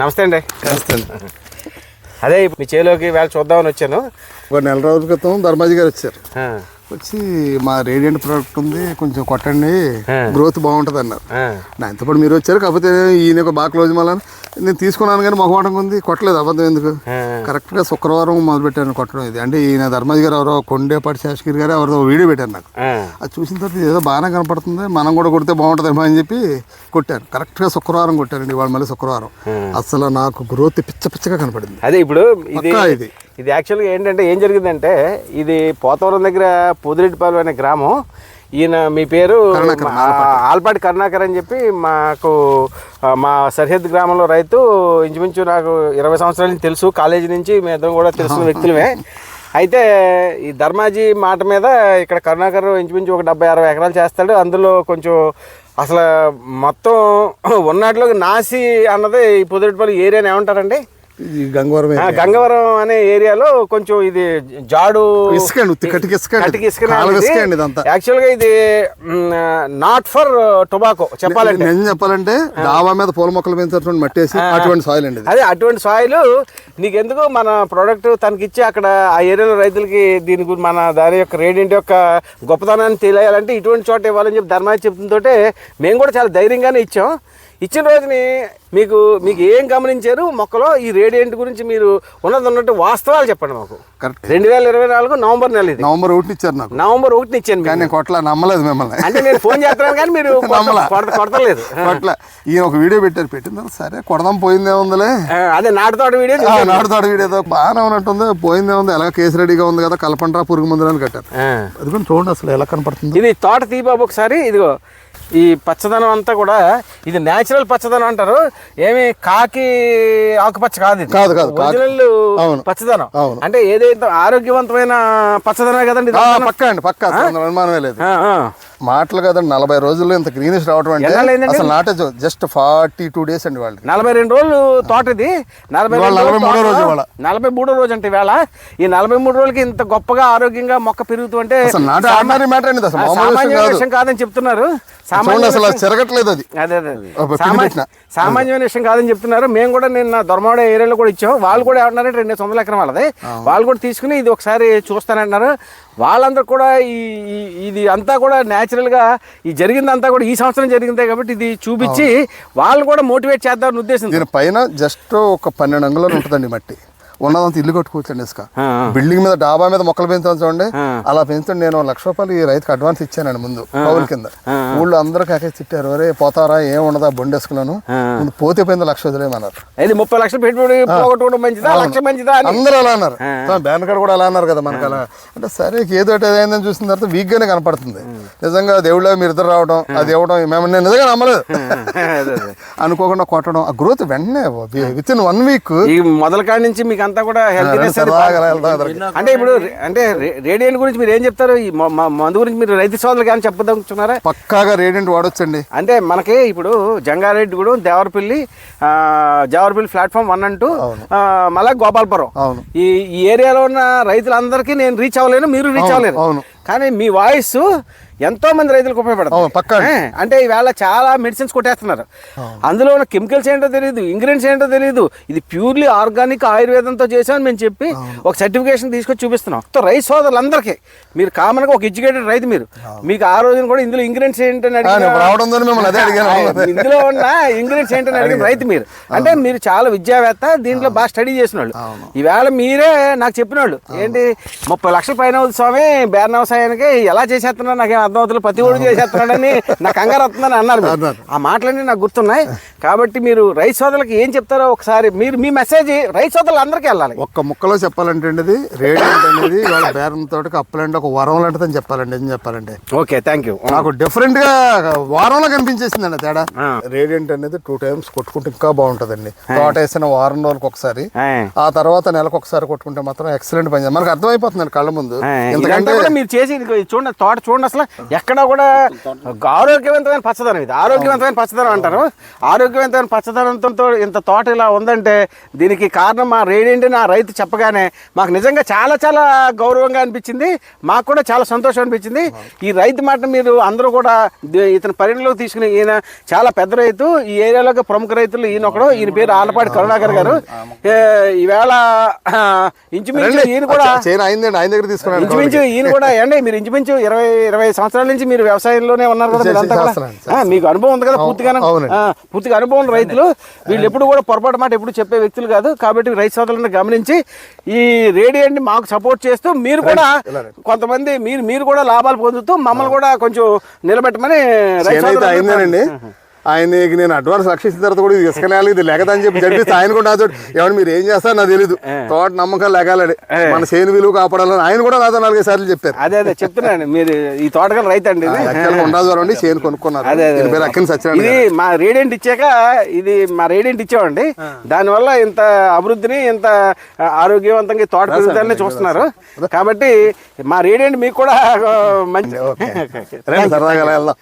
నమస్తే అండి. నమస్తే. అదే మీ చేలోకి వేళ చూద్దామని వచ్చాను. ఒక నెల రోజుల క్రితం ధర్మాజీ గారు వచ్చారు. వచ్చి మా రేడియంట్ ప్రోడక్ట్ ఉంది కొంచెం కొట్టండి. గ్రోత్ బాగుంటుంది అన్నారు నాతో పాటు మీరు వచ్చారు కాకపోతే ఈయన ఒక బాగా క్లోజ్ మళ్ళీ నేను తీసుకున్నాను కానీ మొహమాటం ఉంది కొట్టలేదు అబద్ధం ఎందుకు. కరెక్ట్గా శుక్రవారం మొదలు పెట్టాను కొట్టడం ఇది. అంటే ఈయన ధర్మాజీ గారు ఎవరో కొండేపాటి శాసగిరి గారు ఎవరో వీడియో పెట్టారు నాకు. అది చూసిన తర్వాత ఏదో బాగానే కనపడుతుంది మనం కూడా కొడితే బాగుంటుందేమో అని చెప్పి కొట్టాను. కరెక్ట్గా శుక్రవారం కొట్టానండి ఇవాళ మళ్ళీ శుక్రవారం. అసలు నాకు గ్రోత్ పిచ్చ పిచ్చగా కనపడింది. అదే ఇప్పుడు ఇది. ఇది. యాక్చువల్గా ఏంటంటే ఏం జరిగిందంటే ఇది పోతవరం దగ్గర పొదిరెడ్డిపాలెం అనే గ్రామం. ఈయన మీ పేరు ఆల్పాటి. కరుణాకర్ అని చెప్పి మాకు మా సరిహద్దు గ్రామంలో రైతు ఇంచుమించు నాకు ఇరవై సంవత్సరాల నుంచి తెలుసు కాలేజీ నుంచి మేము ఇద్దరం కూడా తెలిసిన వ్యక్తులమే. అయితే ఈ ధర్మాజీ మాట మీద ఇక్కడ కరుణాకర్ ఇంచుమించు ఒక డెబ్బై అరవై ఎకరాలు చేస్తాడు. అందులో కొంచెం అసలు మొత్తం ఉన్నట్లోకి నాసి అన్నది ఈ పొదిరెడ్డిపల్లి ఏరియాని ఏమంటారండి? గంగవరం గంగవరం అనే ఏరియాలో కొంచెం ఇది జాడు కటిక ఇదంతా. యాక్చువల్గా ఇది నాట్ ఫర్ టొబాకో చెప్పాలంటే. నేను చెప్పాలంటే డాబా మీద పూల మొక్కలు పెంచినటువంటి మట్టేసి అటువంటి సాయిల్ అండి. అదే అటువంటి సాయిల్ నీకెందుకు మన ప్రోడక్ట్ తనకి ఇచ్చి అక్కడ ఆ ఏరియాలో రైతులకి దీని గురించి మన దాని యొక్క రేడియంట్ యొక్క గొప్పతనాన్ని తెలియాలంటే ఇటువంటి చోట ఇవ్వాలని చెప్పి ధర్మాజీ చెప్తుంటే మేము కూడా చాలా ధైర్యంగానే ఇచ్చాం. ఇచ్చిన రోజుని మీకు మీకు ఏం గమనించారు? మొక్కలో ఈ రేడియంట్ గురించి మీరు ఉన్నది ఉన్నట్టు వాస్తవాలు చెప్పండి మాకు. కరెక్ట్. రెండు వేల ఇరవై నాలుగు నవంబర్ నెల ఇది. నవంబర్ ఒకటి ఇచ్చారు నాకు. నవంబర్ ఒకటిని ఇచ్చాను. కానీ కొట్ల నమ్మలేదు మిమ్మల్ని. అంటే నేను ఫోన్ చేస్తున్నాను కానీ మీరు కొడతలేదు. కొట్ల. ఈయన ఒక వీడియో పెట్టారు తర్వాత సరే కొడదాం పోయిందే ఉందిలే. అదే నాటుతోట వీడియో ఆ, నాడు తోట వీడియో బాగానే ఉన్నట్టుంది పోయిందే ఉంది ఎలా కేసు రెడీగా ఉంది కదా కలపండ్రా పురుగు మందులు అని కట్టారు. అది కూడా చూడండి అసలు ఎలా కనపడుతుంది. ఇది తోట తీ బాబు ఒకసారి ఇదిగో. ఈ పచ్చదనం అంతా కూడా ఇది నేచురల్ పచ్చదనం అంటారు ఏమి కాకి ఆకుపచ్చ కాదు ఇది కాదు, కాదు. ఒరిజినల్. పచ్చదనం అవును. అంటే ఏదైతే ఆరోగ్యవంతమైన పచ్చదనమే కదండి? పక్కా అండి పక్కా అనుమానమే లేదు. మాటలు కదండి నలభై రోజుల్లో ఇంత గ్రీనిష్ రావడం అంటే? అసలు నాటే జస్ట్ ఫార్టీ టూ డేస్ అండి వాళ్ళకి నలభై రెండు రోజులు తోట ఇది నలభై నలభై మూడో రోజు. నలభై మూడో రోజు అంటే వేళ ఈ నలభై మూడు రోజులకి ఇంత గొప్పగా ఆరోగ్యంగా మొక్క పెరుగుతూ అంటే అసలు నాటే ఆర్డినరీ మ్యాటర్ అండి ఇది అసలు మామూలు విషయం సామాన్య విషయం కాదని చెప్తున్నారు అసలు అది చెరగట్లేదు అది. అదే అదే. సామాన్యమైన విషయం కాదని చెప్తున్నారు. మేము కూడా నిన్న దొరమాడ ఏరియాలో కూడా ఇచ్చాం వాళ్ళు కూడా ఏమంటున్నారంటే రెండు వందల ఎకరం వాళ్ళది. వాళ్ళు కూడా తీసుకుని ఇది ఒకసారి చూస్తానంటున్నారు. వాళ్ళందరూ కూడా ఈ ఇది అంతా కూడా natural గా ఈ జరిగిందంతా కూడా ఈ సంవత్సరం జరిగిందే కాబట్టి ఇది చూపించి వాళ్ళు కూడా మోటివేట్ చేద్దామని ఉద్దేశం దీని పైన జస్ట్ ఒక పన్నెండు అంగుళాలు ఉంటుందండి మట్టి. ఉన్నదంతా ఇల్లు కట్టుకోవచ్చండి ఇసుక. బిల్డింగ్ మీద డాబా మీద మొక్కలు పెంచుతాను చూడండి. అలా పెంచుతాను నేను లక్ష రూపాయలు ఈ రైతుకి అడ్వాన్స్ ఇచ్చానండి ముందు కౌలు కింద. ఊళ్ళో అందరూ కాకే తిట్టారు. అరే పోతారా? ఏం ఉండదా? బొండేసుకున్నాను ముందు పోతే పోయింది లక్ష వదిలేమన్నారు ఇది ముప్పై లక్షలు పెట్టుబడి అందరూ అలా అన్నారు. బ్యాన్ కార్డ్ కూడా అలా అన్నారు కదా మనకు అలా. అంటే సరే ఏదో ఏదైందని చూసిన తర్వాత వీక్ గానే కనపడుతుంది. నిజంగా దేవుళ్ళ మీరు ఇద్దరు రావడం అది ఇవ్వడం మేము నేను నిజంగా నమ్మలేదు. అనుకోకుండా కొట్టడం ఆ గ్రోత్ వెంటనే విత్ ఇన్ వన్ వీక్ ఈ మొదల కాడి నుంచి మీకు అంతా కూడా హెల్తీనెస్ అంటే ఇప్పుడు అంటే రేడియంట్ గురించి మీరు ఏం చెప్తారు? ఈ మందు గురించి మీరు రైతు సోదరులు కానీ చెప్పదలుచున్నారా పక్కాగా రేడియంట్ వాడొచ్చండి. అంటే మనకి ఇప్పుడు జంగారెడ్డి కూడా దేవరపల్లి ఆ, దేవరపల్లి ప్లాట్ఫామ్ వన్ అంటూ ఆ, మళ్ళా గోపాలపురం. అవును. ఈ ఈ ఏరియాలో ఉన్న రైతులందరికీ నేను రీచ్ అవ్వలేను మీరు రీచ్ అవ్వలేరు. అవును. కానీ మీ వాయిస్ ఎంతో మంది రైతులకు ఉపయోగపడుతుంది. అంటే ఈవేళ చాలా మెడిసిన్స్ కొట్టేస్తున్నారు. అందులో ఉన్న కెమికల్స్ ఏంటో తెలియదు ఇంగ్రీడియంట్స్ ఏంటో తెలియదు ఇది ప్యూర్లీ ఆర్గానిక్ ఆయుర్వేదంతో చేసామని మేము చెప్పి ఒక సర్టిఫికేషన్ తీసుకొచ్చి చూపిస్తున్నాం. సో రైతు సోదరులందరికీ మీరు కామన్గా ఒక ఎడ్యుకేటెడ్ రైతు మీరు. మీకు ఆ రోజున కూడా ఇందులో ఇంగ్రీడియంట్స్ ఏంటని ఇందులో ఉన్న ఇంగ్రీడియంట్స్ ఏంటని అడిగిన రైతు మీరు. అంటే మీరు చాలా విద్యావేత్త దీంట్లో బాగా స్టడీ చేసిన వాళ్ళు. ఈవేళ మీరే నాకు చెప్పిన వాళ్ళు ఏంటి ముప్పై లక్షల పైన అవుతుంది స్వామి బేర వ్యవసాయానికి ఎలా చేసేస్తున్నా నాకేం అర్థం అవుతుంది ప్రతి ఒడు చేసేస్తున్నాడని నాకు కంగారు వస్తుందని అన్నారు. ఆ మాటలన్నీ నాకు గుర్తున్నాయి. కాబట్టి మీరు రైతు సోదరులకు ఏం చెప్తారో ఒకసారి మీరు మీ మెసేజ్ రైతు సోదరులు అందరికీ వెళ్ళాలి. ఒక్క ముక్కలో చెప్పాలంటే అండి రేడియంట్ అనేది వాళ్ళ బేరం తోటి అప్పలంటే ఒక వరం లాంటిదని చెప్పాలండి ఏం చెప్పాలంటే? ఓకే థ్యాంక్ యూ నాకు డిఫరెంట్గా వారంలో కనిపించేసిందండి తేడా. ఆ. రేడియంట్ అనేది టూ టైమ్స్ కొట్టుకుంటే ఇంకా బాగుంటుందండి. తోట వేసిన వారం రోజులకు ఒకసారి. ఆ. తర్వాత నెలకు ఒకసారి కొట్టుకుంటే మాత్రం ఎక్సలెంట్ పని. మనకు అర్థమైపోతుందండి కళ్ళ ముందు. ఎందుకంటే మీరు చేసి చూడండి తోట చూడండి అసలు. ఎక్కడ కూడా ఆరోగ్యవంతమైన పచ్చదనం ఇది. ఆరోగ్యవంతమైన పచ్చదనం అంటారు. ఆరోగ్యవంతమైన పచ్చదనంతో ఇంత తోట ఇలా ఉందంటే దీనికి కారణం మా రేడేంటి నా రైతు చెప్పగానే మాకు నిజంగా చాలా చాలా గౌరవంగా అనిపించింది. మాకు కూడా చాలా సంతోషం అనిపించింది. ఈ రైతు మాట మీరు అందరూ కూడా ఇతని పరిగణలోకి తీసుకుని ఈయన చాలా పెద్ద రైతు. ఈ ఏరియాలో ప్రముఖ రైతులు ఈయన ఒకడు. ఈయన పేరు ఆలపాటి కరుణాకర్ గారు. ఈవేళ ఇంచుమించు ఈయన కూడా ఆయన దగ్గర ఇంచుమించు ఈయన కూడా అండి మీరు ఇంచుమించు ఇరవై ఇరవై సంవత్సరాల నుంచి మీరు వ్యవసాయంలోనే ఉన్నారు కదా మీరంతా కూడా. మీకు అనుభవం ఉంది కదా పూర్తిగా. పూర్తిగా అనుభవం రైతులు వీళ్ళు ఎప్పుడు కూడా పొరపాటు మాట ఎప్పుడు చెప్పే వ్యక్తులు కాదు. కాబట్టి రైతు సోదరులను గమనించి ఈ రేడియోని మాకు సపోర్ట్ చేస్తూ మీరు కూడా కొంతమంది మీరు మీరు కూడా లాభాలు పొందుతూ మమ్మల్ని కూడా కొంచెం నిలబెట్టమని రైతు అయిందేనండి. ఆయనకి నేను అడ్వాన్స్ రక్షించిన తర్వాత కూడా ఇది ఇసుకనేయాలి ఇది లెగదని చెప్పి జరిపిస్తే ఆయన కూడా నాతో ఎవరు మీరు ఏం చేస్తారో నాకు తెలియదు తోట నమ్మకం లెగాలని మన చేను విలువ కాపాడాలని ఆయన కూడా నాతో నాలుగైదు సార్లు చెప్పారు. అదే అదే చెప్తున్నాను. మీరు ఈ తోటగల రైతు అండి ఉండాలి అండి చేను కొనుక్కున్నారు. అదే, పేరు అక్కిన సత్యనారాయణ ఇది మా రేడియంట్ ఇచ్చాక ఇది మా రేడియంట్ ఇచ్చామండి దానివల్ల ఇంత అభివృద్ధిని ఇంత ఆరోగ్యవంతంగా తోట పెరుగుదలని చూస్తున్నారు. కాబట్టి మా రేడియంట్ మీకు కూడా మంచి సరదాగా వెళ్దాం.